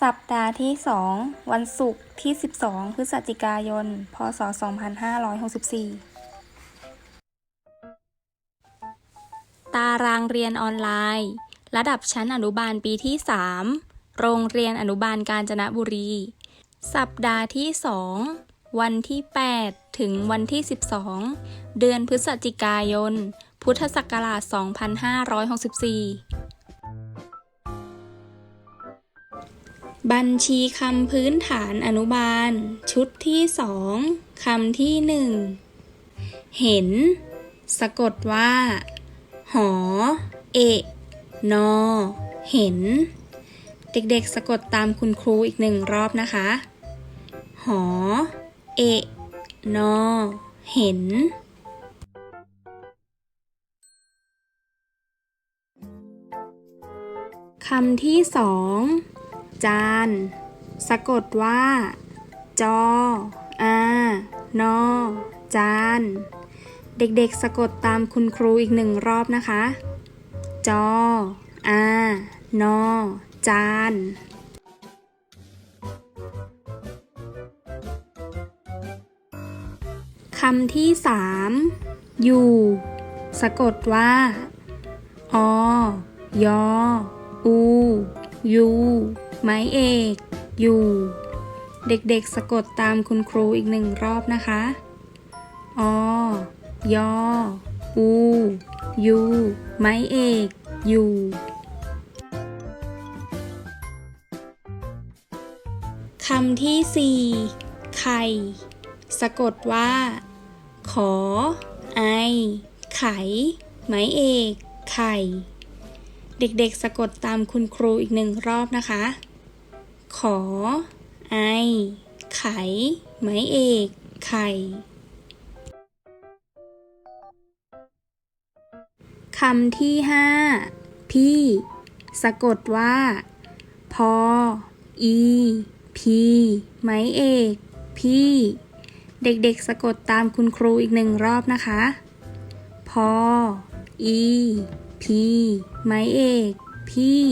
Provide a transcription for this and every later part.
สัปดาห์ที่ 2 วันศุกร์ที่ 12 พฤศจิกายน พศ 2564 ตารางเรียนออนไลน์ ระดับชั้นอนุบาลปีที่ 3 โรงเรียนอนุบาลกาญจนบุรี สัปดาห์ที่ 2 วันที่ 8 ถึงวันที่ 12 เดือนพฤศจิกายน พุทธศักราช 2564 บัญชีคำพื้นฐานอนุบาล ชุดที่สองคำที่หนึ่งเห็น สะกดว่า หอ เอะนอ เห็น เด็กๆ สะกดตามคุณครูอีกหนึ่งรอบนะคะ หอ เอะนอ เห็นคำที่สอง จาน สะกดว่า จอ อานอจาน เด็กๆ สะกดตามคุณครูอีกหนึ่งรอบนะคะ จอ อานอจานคำที่สามอยู่ สะกดว่า อ ยอ อู ยู ไม้เอกอยู่ เด็กๆสะกดตามคุณครูอีกหนึ่งรอบนะคะอยออูยูไม้เอกอยู่คำที่สี่ไข่ สะกดว่า ขอ ไอ ไข ไม้เอก ไข่ เด็กๆสะกดตามคุณครูอีกหนึ่งรอบนะคะ ขอ ไอ ไข ไม้เอก ไข่ คำที่ห้าพี่ สะกดว่า พอ อี พี ไม้เอก พี่ เด็กๆ สะกดตามคุณครูอีกหนึ่งรอบนะคะ พอ อี พี ไม้เอก พี่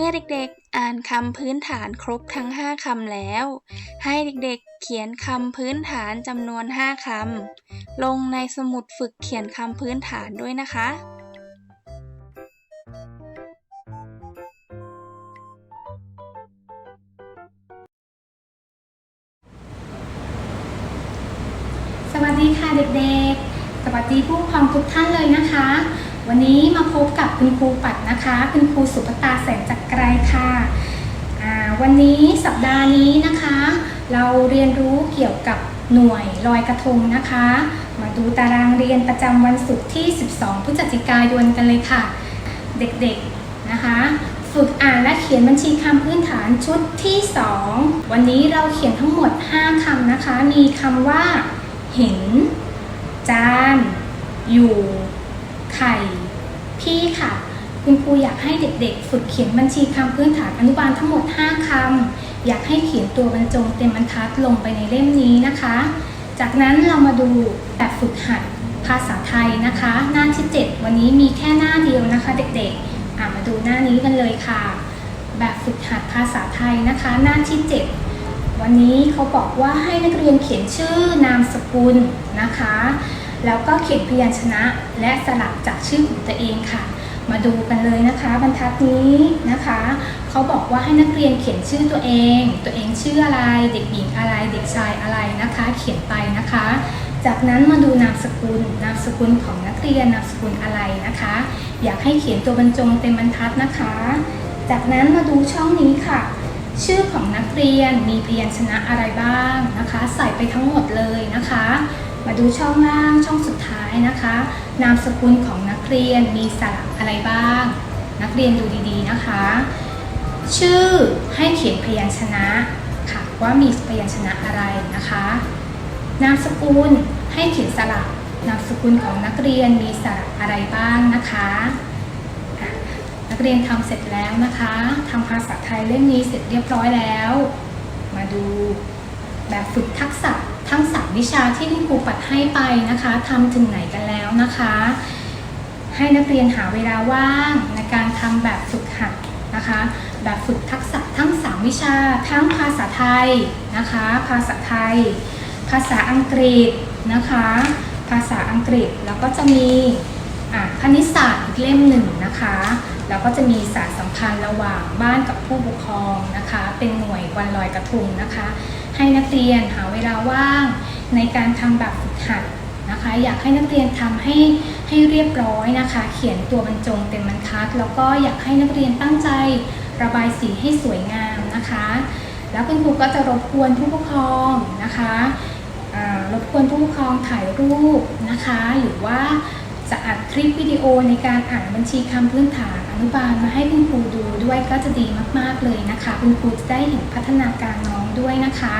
มื่อเด็กๆ อ่านคำพื้นฐานครบทั้ง 5คำแล้ว ให้เด็กๆ เขียนคำพื้นฐานจำนวน 5คำ ลงในสมุดฝึกเขียนคำพื้นฐานด้วยนะคะสวัสดีค่ะเด็กๆ สวัสดีผู้ปกครองทุกท่านเลยนะคะ วันนี้มาพบกับคุณครูปัดนะคะ คุณครูสุภตาแสงจักรไกรค่ะวันนี้สัปดาห์นี้นะคะ เราเรียนรู้เกี่ยวกับหน่วยลอยกระทงนะคะ มาดูตารางเรียนประจำวันศุกร์ที่ 12 พฤศจิกายนกันเลยค่ะ เด็กๆนะคะ ฝึกอ่านและเขียนบัญชีคำพื้นฐานชุดที่ 2 วันนี้เราเขียนทั้งหมด 5คำนะคะ มีคำว่า เห็น จาน อยู่ ไข่พี่ค่ะ คุณครูอยากให้เด็กๆ ฝึกเขียนบัญชีคำพื้นฐานอนุบาลทั้งหมด 5คำอยากให้เขียนตัวบรรจงเต็มบรรทัดลงไปในเล่มนี้นะคะ จากนั้นเรามาดูแบบฝึกหัดภาษาไทยนะคะ หน้าที่ 7 วันนี้มีแค่หน้าเดียวนะคะ เด็กๆมาดูหน้านี้กันเลยค่ะ แบบฝึกหัดภาษาไทยนะคะ หน้าที่ 7 วันนี้เขาบอกว่าให้นักเรียนเขียนชื่อนามสกุลนะคะ แล้วก็เขียนพยัญชนะและสลับจากชื่อของตัวเองค่ะ มาดูกันเลยนะคะ บรรทัดนี้นะคะเขาบอกว่าให้นักเรียนเขียนชื่อตัวเอง ตัวเองชื่ออะไร เด็กหญิงอะไร เด็กชายอะไรนะคะ เขียนไปนะคะ จากนั้นมาดูนามสกุล นามสกุลของนักเรียนนามสกุลอะไรนะคะ อยากให้เขียนตัวบรรจงเต็มบรรทัดนะคะ จากนั้นมาดูช่องนี้ค่ะชื่อของนักเรียนมีพยัญชนะอะไรบ้างนะคะ ใส่ไปทั้งหมดเลยนะคะ มาดูช่องล่างช่องสุดท้ายนะคะ นามสกุลของนักเรียนมีสระอะไรบ้าง นักเรียนดูดีๆนะคะ ชื่อให้เขียนพยัญชนะค่ะว่ามีพยัญชนะอะไรนะคะ นามสกุลให้เขียนสระนามสกุลของนักเรียนมีสระอะไรบ้างนะคะนักเรียนทำเสร็จแล้วนะคะทำภาษาไทยเล่มนี้เสร็จเรียบร้อยแล้ว มาดูแบบฝึก วิชาที่คุณครูปัดให้ไปนะคะทำถึงไหนกันแล้วนะคะ ให้นักเรียนหาเวลาว่างในการทำแบบฝึกหัดนะคะ แบบฝึกทักษะทั้ง 3 วิชาทั้งภาษาไทยนะคะ ภาษาไทย ภาษาอังกฤษนะคะ ภาษาอังกฤษแล้วก็จะมีคณิตศาสตร์อีกเล่มหนึ่งนะคะแล้วก็จะมีสารสัมพันธ์ระหว่างบ้านกับผู้ปกครองนะคะ เป็นหน่วยวันลอยกระทงนะคะ ให้นักเรียนหาเวลาว่าง ในการทำแบบฝึกหัดนะคะ อยากให้นักเรียนทำให้ให้เรียบร้อยนะคะ เขียนตัวบรรจงเป็นบรรทัด แล้วก็อยากให้นักเรียนตั้งใจระบายสีให้สวยงามนะคะ แล้วคุณครูก็จะรบกวนผู้ปกครองนะคะรบกวนผู้ปกครองถ่ายรูปนะคะ หรือว่าจะอัดคลิปวิดีโอในการอ่านบัญชีคำพื้นฐานอนุบาลมาให้คุณครูดูด้วยก็จะดีมาก ๆ เลยนะคะ คุณครูจะได้เห็นพัฒนาการน้องด้วยนะคะ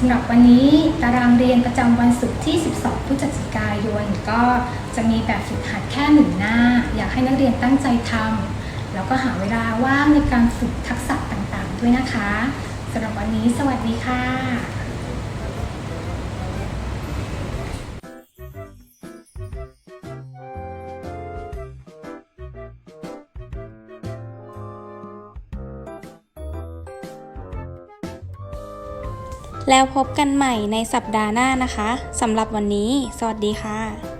สำหรับวันนี้ตารางเรียนประจำวันศุกร์ที่ 12 พฤศจิกายน ก็จะมีแบบฝึกหัดแค่หนึ่งหน้า อยากให้นักเรียนตั้งใจทำแล้วก็หาเวลาว่างในการฝึกทักษะต่างๆ ด้วยนะคะสำหรับวันนี้สวัสดีค่ะ แล้วพบกันใหม่ในสัปดาห์หน้านะคะสำหรับวันนี้ สวัสดีค่ะ